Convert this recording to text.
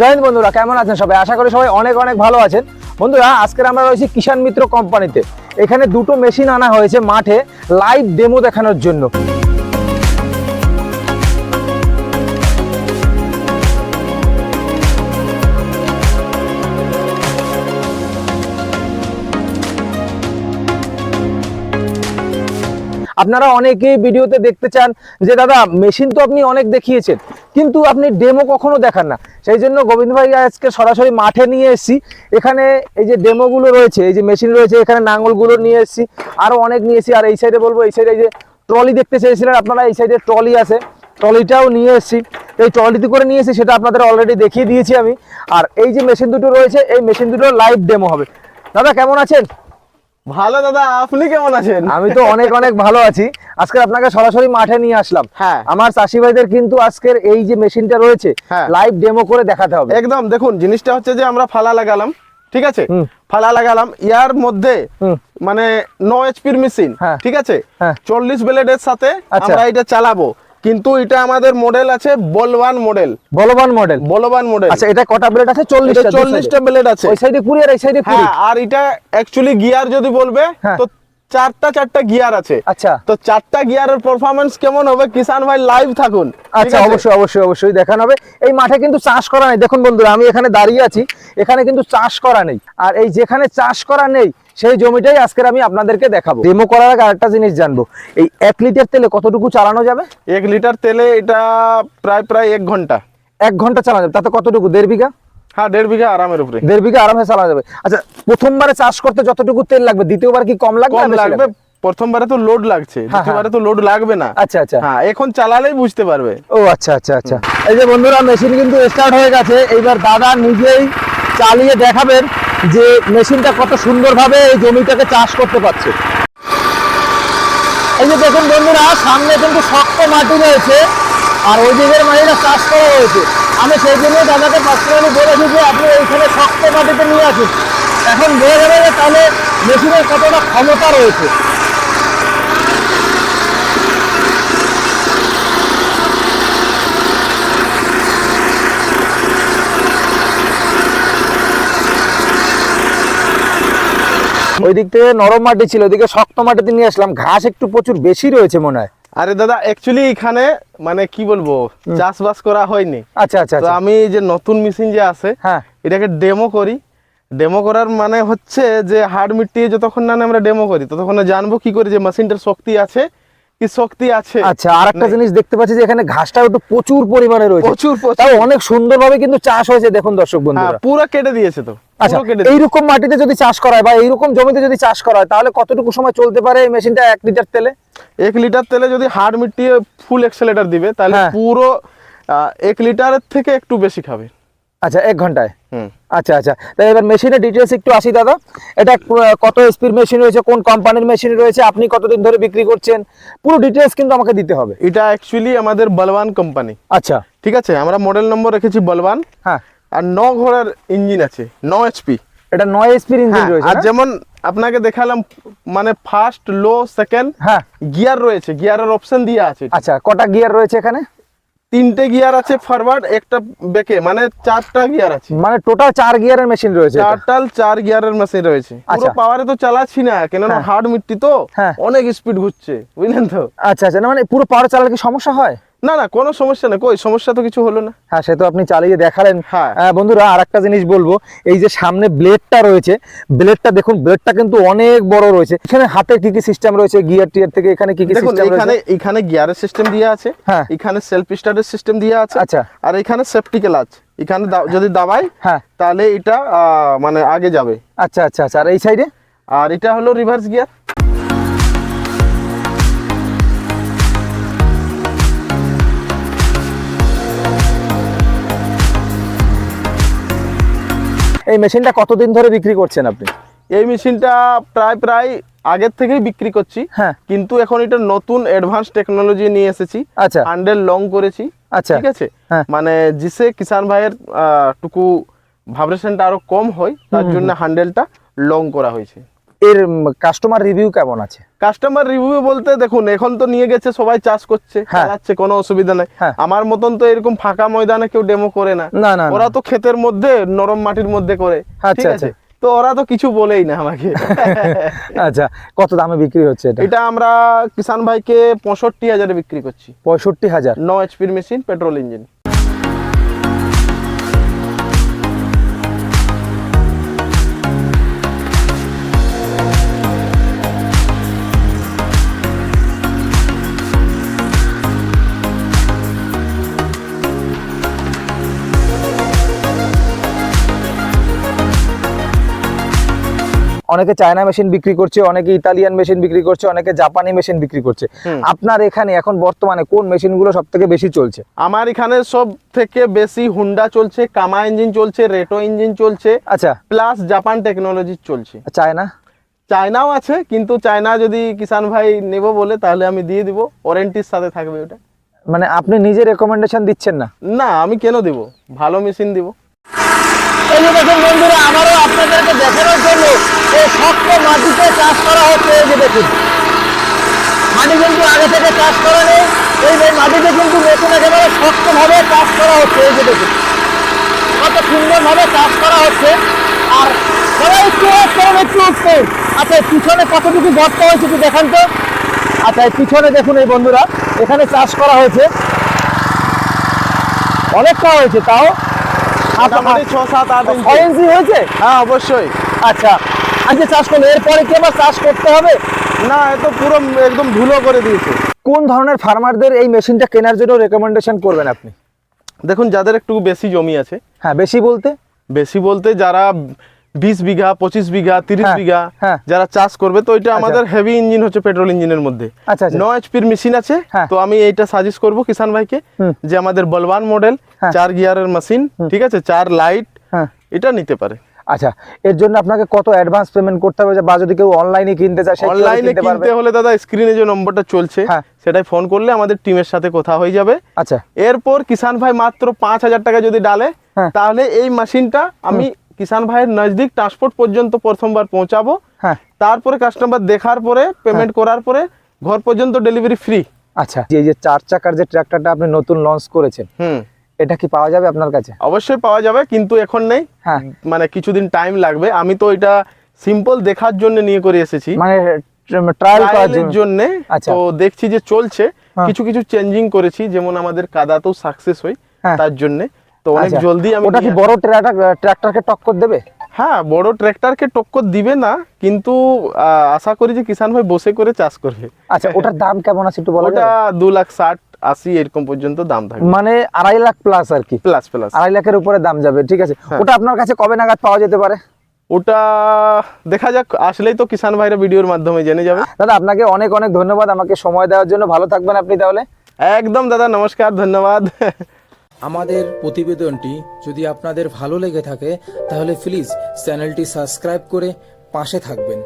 জয় বন্ধুরা, কেমন আছেন সবাই? আশা করি সবাই অনেক অনেক ভালো আছেন। বন্ধুরা, আজকের আমরা রয়েছি কিষাণ মিত্র কোম্পানিতে। এখানে দুটো মেশিন আনা হয়েছে মাঠে, লাইভ ডেমো দেখানোর জন্য। আপনারা অনেকেই ভিডিওতে দেখতে চান যে, দাদা, মেশিন তো আপনি অনেক দেখিয়েছেন। কিন্তু আপনি ডেমো কখনো দেখান না। সেই জন্য গোবিন্দ ভাই আজকে সরাসরি মাঠে নিয়ে এসেছি। এখানে এই যে ডেমোগুলো রয়েছে, এই যে মেশিন রয়েছে, এখানে নাঙ্গলগুলো নিয়ে এসেছি আরও অনেক নিয়ে এসেছি। আর এই সাইডে বলব, এই সাইডে এই যে ট্রলি দেখতে চেয়েছিলেন আপনারা, এই সাইডে ট্রলি আছে। ট্রলিটাও নিয়ে এসেছি। এই ট্রলিতে করে নিয়ে এসেছি, সেটা আপনাদের অলরেডি দেখিয়ে দিয়েছি আমি। আর এই যে মেশিন দুটো রয়েছে, এই মেশিন দুটো লাইভ ডেমো হবে। দাদা, কেমন আছেন? ভালো দাদা আপনি কেমন আছেন আমি তো অনেক অনেক ভালো আছি আজকে আপনাকে সরাসরি মাঠে নিয়ে আসলাম হ্যাঁ। আমার চাষি ভাইদের কিন্তু আজকের এই যে মেশিনটা রয়েছে হ্যাঁ। লাইভ ডেমো করে দেখাতে হবে একদম দেখুন জিনিসটা হচ্ছে যে আমরা ফালা লাগালাম ঠিক আছে ফালা লাগালাম ইয়ার মধ্যে। মানে নো এইচপির মেশিন হ্যাঁ। ঠিক আছে হ্যাঁ। চল্লিশ ব্লেডের সাথে আচ্ছা। আমরা এটা চালাবো কিন্তু এটা আমাদের মডেল আছে বলবান মডেল বলবান মডেল বলবান মডেল আচ্ছা এটা কটা ব্লেড আছে? চল্লিশটা চল্লিশটা ব্লেড আছে। ওই সাইডে কুড়ি আর এই সাইডে হ্যাঁ আর এটা অ্যাকচুয়ালি গিয়ার যদি বলবে হ্যাঁ। তো চারটা চারটা গিয়ার আছে। আচ্ছা। তো চারটা গিয়ারের পারফরমেন্স কেমন হবে? কিষান ভাই লাইভ থাকুন। আচ্ছা অবশ্যই অবশ্যই অবশ্যই দেখানো হবে। এই মাঠে কিন্তু চাষ করা নেই। দেখুন বন্ধুরা আমি এখানে দাঁড়িয়ে আছি। এখানে কিন্তু চাষ করা নেই। আর এই যেখানে চাষ করা নেই সেই জমিটাই আজকের আমি আপনাদেরকে দেখাবো। ডেমো করার আগে আরেকটা জিনিস জানব। এই এক লিটার তেলে কতটুকু চালানো যাবে? এক লিটার তেলে এটা প্রায় প্রায় এক ঘণ্টা। এক ঘণ্টা চালানো যাবে। তাতে কতটুকু? দেড় বিঘা? হ্যাঁ দেড় বিঘা আরামের উপরে। দেড় বিঘা আরামে চালানো যাবে। আচ্ছা প্রথমবারে চাষ করতে যতটুকু তেল লাগবে দ্বিতীয়বার কি কম লাগবে কম লাগবে। প্রথমবারে তো লোড লাগছে হ্যাঁ, দ্বিতীয়বারে তো লোড লাগবে না। আচ্ছা আচ্ছা। হ্যাঁ এখন চালালেই বুঝতে পারবে। ও আচ্ছা আচ্ছা আচ্ছা। এই যে বন্ধুরা মেশিন কিন্তু স্টার্ট হয়ে গেছে। এইবার দাদা নিজেই চালিয়ে দেখাবেন যে মেশিনটা কত সুন্দরভাবে এই জমিটাকে চাষ করতে পারছে। এই যে দেখুন বন্ধুরা সামনে কিন্তু শক্ত মাটি রয়েছে। আর ওই দিকের মাটিটা চাষ করা হয়েছে। আমি সেই জন্য দাদাকে পার্সোনালি বলেছি যে আপনি এইখানে শক্ত মাটিতে নিয়ে আসুন। এখন বোঝা যাবে যে তাহলে মেশিনের কতটা ক্ষমতা রয়েছে? ওই দিক থেকে নরম মাটি ছিল, ওইদিকে শক্ত মাটিতে নিয়ে আসলাম। ঘাস একটু প্রচুর বেশি রয়েছে মনে হয়। আরে দাদা অ্যাকচুয়ালি এখানে মানে কি বলব চাষবাস করা হয়নি। আচ্ছা আচ্ছা তো আচ্ছা। আমি যে নতুন মেশিন যে আছে হ্যাঁ। এটাকে ডেমো করি। ডেমো করার মানে হচ্ছে যে হাড় মিটিয়ে যতক্ষণ না আমরা ডেমো করি ততক্ষণ জানব কি করে যে মেশিনটার শক্তি আছে। কি শক্তি আছে? আচ্ছা আর একটা জিনিস দেখতে পাচ্ছি যে এখানে ঘাসটাও একটু প্রচুর পরিমাণে রয়েছে। প্রচুর তাও অনেক সুন্দরভাবে কিন্তু চাষ হয়েছে দেখুন দর্শক হ্যাঁ বন্ধুরা। পুরো কেটে দিয়েছে তো আচ্ছা কেটে এইরকম মাটিতে যদি চাষ করা হয় বা এইরকম জমিতে যদি চাষ করা হয় তাহলে কতটুকু সময় চলতে পারে এই মেশিনটা এক লিটার তেলে? এক লিটার তেলে যদি হাড় মিটিয়ে ফুল এক্সেলেটার দিবে তাহলে হ্যাঁ। পুরো আহ, এক লিটারের থেকে একটু বেশি খাবে। আচ্ছা এক ঘন্টায়? হুম। আচ্ছা আচ্ছা। তাই এবার মেশিনের ডিটেলস একটু আসি দাদা। এটা কত স্পিড মেশিন রয়েছে কোন কোম্পানির মেশিন রয়েছে আপনি কতদিন ধরে বিক্রি করছেন? পুরো ডিটেলস কিন্তু আমাকে দিতে হবে। এটা অ্যাকচুয়ালি আমাদের বলবান কোম্পানি আচ্ছা। ঠিক আছে? আমরা মডেল নম্বর রেখেছি বলবান হ্যাঁ। আর ন ঘোড়ার ইঞ্জিন আছে ন এইচপি এটা নয় স্পিড ইঞ্জিন রয়েছে আর যেমন আপনাকে দেখালাম মানে ফার্স্ট লো সেকেন্ড হ্যাঁ। গিয়ার রয়েছে গিয়ারের অপশন দিয়ে আছে আচ্ছা কটা গিয়ার রয়েছে এখানে? তিনটে গিয়ার আছে ফরওয়ার্ড একটা বেকে মানে চারটা গিয়ার আছে মানে টোটাল চার গিয়ারের মেশিন রয়েছে টোটাল চার গিয়ারের মেশিন রয়েছে পুরো আচ্ছা। পাওয়ারে তো চালাচ্ছি না কেননা হ্যাঁ। হার্ড মিট্টি তো হ্যাঁ। অনেক স্পিড ঘুরছে বুঝলেন তো আচ্ছা আচ্ছা না মানে পুরো পাওয়ার চালালে কি সমস্যা হয় না না কোনো সমস্যা নেই। কই সমস্যা তো কিছু হলো না। হ্যাঁ সে তো আপনি চালিয়ে দেখালেন। হ্যাঁ। বন্ধুরা আর একটা জিনিস বলব। এই যে সামনে ব্লেডটা রয়েছে ব্লেডটা দেখুন ব্লেডটা কিন্তু অনেক বড় রয়েছে। এখানে হাতে কি কি সিস্টেম রয়েছে? গিয়ার টিয়ার থেকে এখানে কি কি সিস্টেম এখানে রয়েছে? এখানে গিয়ারের সিস্টেম দিয়ে আছে। হ্যাঁ। এখানে সেলফ স্টার্টের সিস্টেম দিয়ে আছে। আচ্ছা। আর এখানে সেফটি ক্লাচ এখানে যদি দাবাই হ্যাঁ। তাহলে এটা আহ, মানে আগে যাবে। আচ্ছা আচ্ছা আচ্ছা। আর এই সাইডে আর এটা হলো রিভার্স গিয়ার এই মেশিনটা কতদিন ধরে বিক্রি করছেন আপনি? এই মেশিনটা প্রায় প্রায় আগের থেকেই বিক্রি করছি। হ্যাঁ। কিন্তু এখন এটা নতুন অ্যাডভান্স টেকনোলজি নিয়ে এসেছি। আচ্ছা। হ্যান্ডেল লং করেছি। আচ্ছা। ঠিক আছে? হ্যাঁ। মানে জিসে কিষান ভাইয়ের টুকু ভাইব্রেশনটা আরও কম হয় তার জন্য হ্যান্ডেলটা লং করা হয়েছে। এর কাস্টমার রিভিউ কেমন আছে? কাস্টমার রিভিউ বলতে দেখুন এখন তো নিয়ে গেছে সবাই চাষ করছে হ্যাঁ। চালাচ্ছে কোনো অসুবিধা নাই। হ্যাঁ। আমার মতন তো এরকম ফাঁকা ময়দানে কেউ ডেমো করে না। না না ওরা তো ক্ষেতের মধ্যে নরম মাটির মধ্যে করে। আচ্ছা, আছে? তো ওরা তো কিছু বলেই না আমাকে। আচ্ছা কত দামে বিক্রি হচ্ছে এটা? এটা আমরা কিষান ভাইকে পঁয়ষট্টি হাজারে বিক্রি করছি। পঁয়ষট্টি হাজার। ন এইচপির মেশিন পেট্রোল ইঞ্জিন অনেকে চায়না মেশিন বিক্রি করছে অনেকে ইতালিয়ান মেশিন বিক্রি করছে অনেকে জাপানি মেশিন বিক্রি করছে। আপনার এখানে এখন বর্তমানে কোন মেশিনগুলো সব থেকে বেশি চলছে? আমার এখানে সব থেকে বেশি হুন্ডা চলছে কামা ইঞ্জিন চলছে রেটো ইঞ্জিন চলছে আচ্ছা। প্লাস জাপান টেকনোলজি চলছে। চায়না? চায়নাও আছে কিন্তু চায়না যদি কিষান ভাই নেব বলে তাহলে আমি দিয়ে দিব ওয়ারেন্টির সাথে থাকবে ওটা। মানে আপনি নিজে রেকমেন্ডেশন দিচ্ছেন না? না আমি কেন দেব? ভালো মেশিন দিব। এই দেখুন বন্ধুরা আমারও আপনাদেরকে দেখানোর জন্য এই শক্ত মাটিতে চাষ করা হচ্ছে এই যে দেখুন। মাটি কিন্তু আগে থেকে চাষ করা নেই এই যে মাটিতে কিন্তু নতুন একেবারে শক্তভাবে চাষ করা হচ্ছে এই যে দেখুন। কত সুন্দরভাবে চাষ করা হচ্ছে। আর সবাই একটু করুন একটু ওয়েট আচ্ছা পিছনে কতটুকু গর্ত হয়েছে একটু দেখান তো। আচ্ছা এই পিছনে দেখুন এই বন্ধুরা এখানে চাষ করা হয়েছে। অনেকটা হয়েছে তাও? মোটামুটি ছ সাত আট ছয় ইঞ্চি হয়েছে? হ্যাঁ অবশ্যই। আচ্ছা আজকে চাষ করলে এরপরে কি আবার চাষ করতে হবে? না এ তো পুরো একদম ধুলো করে দিয়েছে। কোন ধরনের ফার্মারদের এই মেশিনটা কেনার জন্য রেকমেন্ডেশন করবেন আপনি? দেখুন যাদের একটু বেশি জমি আছে হ্যাঁ বেশি বলতে? বেশি বলতে যারা বিশ বিঘা পঁচিশ বিঘা তিরিশ হ্যাঁ, বিঘা হ্যাঁ। যারা চাষ করবে তো এটা আমাদের হেভি ইঞ্জিন হচ্ছে পেট্রোল ইঞ্জিনের মধ্যে। আচ্ছা, আচ্ছা। ন এইচপির মেশিন আছে হ্যাঁ। তো আমি এইটা সাজেস্ট করব কিষান ভাইকে যে আমাদের বলবান মডেল। চার গিয়ারের মেশিন ঠিক আছে? চার লাইট এটা নিতে পারে। আচ্ছা এর জন্য আপনাকে কত অ্যাডভান্স পেমেন্ট করতে হবে? বা যদি কেউ অনলাইনে কিনতে চায় অনলাইনে কিনতে হলে দাদা স্ক্রিনে যে নম্বরটা চলছে হ্যাঁ। সেটাই ফোন করলে আমাদের টিমের সাথে কথা হয়ে যাবে। আচ্ছা। এরপর কিষান ভাই মাত্র পাঁচ হাজার টাকা যদি ডালে হ্যাঁ। তাহলে এই মেশিনটা আমি কিষান ভাইয়ের নজদিক ট্রান্সপোর্ট পর্যন্ত প্রথমবার পৌঁছাবো। হ্যাঁ। তারপরে কাস্টমার দেখার পরে পেমেন্ট করার পরে ঘর পর্যন্ত ডেলিভারি ফ্রি আচ্ছা এই যে চার চাকার যে ট্র্যাক্টরটা আপনি নতুন লঞ্চ করেছেন হুম। এটা কি পাওয়া যাবে আপনার কাছে? অবশ্যই পাওয়া যাবে কিন্তু এখন নেই। হ্যাঁ। মানে কিছুদিন টাইম লাগবে। আমি তো এটা সিম্পল দেখার জন্য নিয়ে করে এসেছি। মানে ট্রায়াল করার জন্য। আচ্ছা। তো দেখছি যে চলছে। হ্যাঁ। কিছু কিছু চেঞ্জিং করেছি। যেমন আমাদের কাদাতেও সাকসেস হই। তার জন্য। তো অনেক আচ্ছা। জলদি আমি ওটা কি বড় ট্র্যাক্টর ট্র্যাক্টরকে টক্কর দেবে? হ্যাঁ বড় ট্র্যাক্টরকে টক্কর দিবে না কিন্তু আশা করি যে কিষান ভাই বসে করে চাষ করবে। আচ্ছা ওটার দাম কেমন আছে একটু বলা ওটা দু লাখ ষাট। আশি এরকম পর্যন্ত দাম থাকবে। মানে আড়াই লাখ প্লাস আর কি। প্লাস প্লাস আড়াই লাখের উপরে দাম যাবে ঠিক আছে। হ্যাঁ। ওটা আপনার কাছে কবে নাগাদ পাওয়া যেতে পারে? ওটা দেখা যাক আসলেই তো কিষান ভাইরা ভিডিওর মাধ্যমে জেনে যাবে। দাদা আপনাকে অনেক অনেক ধন্যবাদ আমাকে সময় দেওয়ার জন্য। ভালো থাকবেন আপনি তাহলে। একদম দাদা নমস্কার ধন্যবাদ। আমাদের প্রতিবেদনটি যদি আপনাদের ভালো লেগে থাকে তাহলে প্লিজ চ্যানেলটি সাবস্ক্রাইব করে পাশে থাকবেন।